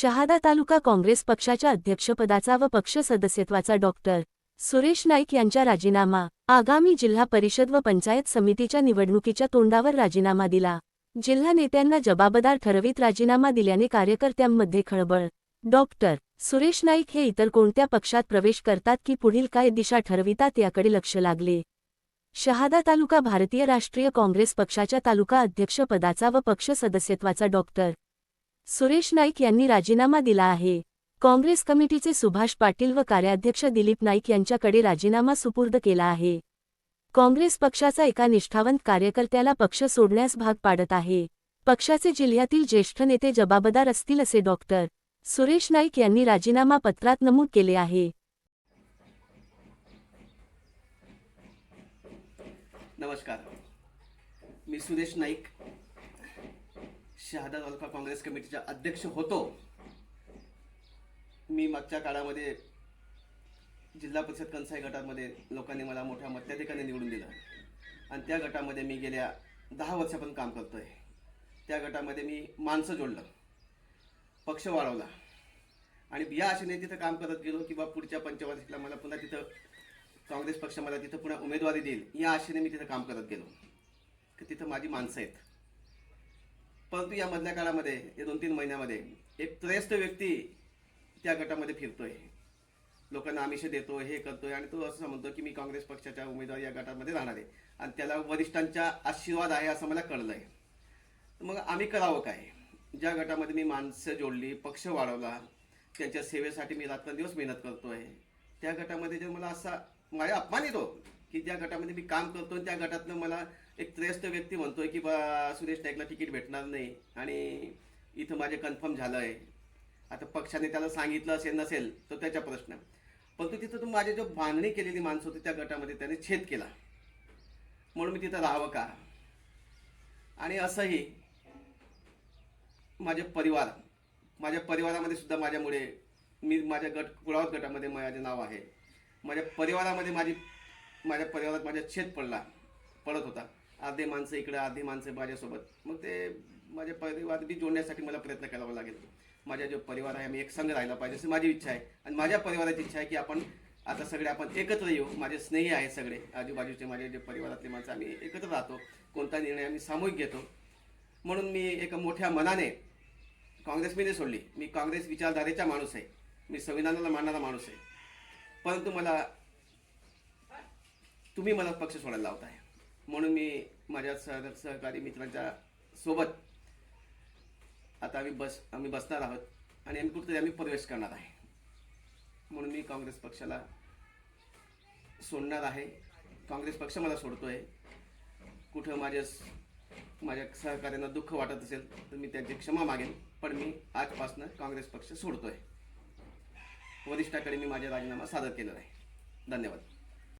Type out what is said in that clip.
शहादा तालुका काँग्रेस पक्षाच्या अध्यक्षपदाचा व पक्ष सदस्यत्वाचा डॉक्टर सुरेश नाईक यांचा राजीनामा आगामी जिल्हा परिषद व पंचायत समितीच्या निवडणुकीच्या तोंडावर राजीनामा दिला. जिल्हा नेत्यांना जबाबदार ठरवीत राजीनामा दिल्याने कार्यकर्त्यांमध्ये खळबळ. डॉक्टर सुरेश नाईक हे इतर कोणत्या पक्षात प्रवेश करतात की पुढील काय दिशा ठरवितात याकडे लक्ष लागले. शहादा तालुका भारतीय राष्ट्रीय काँग्रेस पक्षाच्या तालुका अध्यक्षपदाचा व पक्ष सदस्यत्वाचा डॉक्टर सुरेश नाईक यांनी राजीनामा दिला आहे. काँग्रेस कमिटीचे सुभाष पाटील व कार्याध्यक्ष दिलीप नाईक यांच्याकडे राजीनामा सुपूर्द केला आहे. काँग्रेस पक्षाचा एका निष्ठावंत कार्यकर्त्याला पक्ष सोडण्यास भाग पाडत आहे. पक्षाचे जिल्ह्यातील ज्येष्ठ नेते जबाबदार असतील असे डॉक्टर सुरेश नाईक यांनी राजीनामा पत्रात नमूद केले आहे. नमस्कार. मी सुरेश नाईक शहादा तालुका काँग्रेस कमिटीचा अध्यक्ष होतो. मी मागच्या काळामध्ये जिल्हा परिषद कंसाई गटामध्ये लोकांनी मला मोठ्या मत्याधिकाने निवडून दिलं. आणि त्या गटामध्ये मी गेल्या दहा वर्षापर्यंत काम करतो आहे त्या गटामध्ये मी माणसं जोडलं पक्ष वाढवला. आणि या आशेने तिथं काम करत गेलो की बा पुढच्या पंचवार्षिकला मला पुन्हा तिथं काँग्रेस पक्ष मला तिथं पुन्हा उमेदवारी देईल. या आशेने मी तिथं काम करत गेलो. की तिथं माझी माणसं आहेत. परंतु या मधल्या काळामध्ये या दोन तीन महिन्यामध्ये एक त्रयस्थ व्यक्ती त्या गटामध्ये फिरतोय. लोकांना आमिष देतो हे करतोय आणि तो असं म्हणतो की मी काँग्रेस पक्षाच्या उमेदवार या गटामध्ये राहणार आहे. आणि त्याला वरिष्ठांचा आशीर्वाद आहे असं मला कळलंय. मग आम्ही करावं काय? ज्या गटामध्ये मी माणसं जोडली पक्ष वाढवला त्यांच्या सेवेसाठी मी रात्रंदिवस मेहनत करतोय त्या गटामध्ये जर मला असा माझ्या अपमान येतो की ज्या गटामध्ये मी काम करतो आणि त्या गटातनं मला एक त्रयस्थ व्यक्ती म्हणतोय की बा सुरेश नाईकला तिकीट भेटणार नाही आणि इथं माझे कन्फर्म झालं आहे आता पक्षाने त्याला सांगितलं असेल नसेल तर त्याचा प्रश्न. परंतु तिथं तो माझी जो बांधणी केलेली माणसं होती त्या गटामध्ये त्याने छेद केला. म्हणून मी तिथं राहावं का? आणि असंही माझे परिवार माझ्या परिवारामध्ये सुद्धा माझ्यामुळे मी माझ्या गट कुळावत गटामध्ये माझे नाव आहे. माझ्या परिवारामध्ये माझी माझ्या परिवारात माझ्या छेद पडला पडत होता. अर्धे माणसं इकडं अर्धे माणसं माझ्यासोबत. मग ते माझ्या परिवार बी जोडण्यासाठी मला प्रयत्न करावा लागेल. माझा जो परिवार आहे आम्ही एक संघ राहिला पाहिजे अशी माझी इच्छा आहे. आणि माझ्या परिवाराची इच्छा आहे की आपण आता सगळे आपण एकत्र येऊ. माझे स्नेही आहेत सगळे. आजूबाजूचे माझे जे परिवारातले माणसं आम्ही एकत्र राहतो. कोणता निर्णय आम्ही सामूहिक घेतो. म्हणून मी एका मोठ्या मनाने काँग्रेस मी नाही सोडली. मी काँग्रेस विचारधारेचा माणूस आहे. मी संविधानाला मानणारा माणूस आहे. परंतु मला तुम्ही मला पक्ष सोडायला लावताय. म्हणून मी माझ्या सह सहकारी मित्रांच्या सोबत आता आम्ही बस आम्ही बसणार आहोत. आणि आम्ही कुठेतरी आम्ही प्रवेश करणार आहे. म्हणून मी काँग्रेस पक्षाला सोडणार आहे. काँग्रेस पक्ष मला सोडतो आहे कुठं माझ्या माझ्या सहकार्यांना दुःख वाटत असेल तर मी त्यांची क्षमा मागेन. पण मी आजपासून काँग्रेस पक्ष सोडतो आहे वरिष्ठाकडे मी माझा राजीनामा सादर केलेला आहे. धन्यवाद.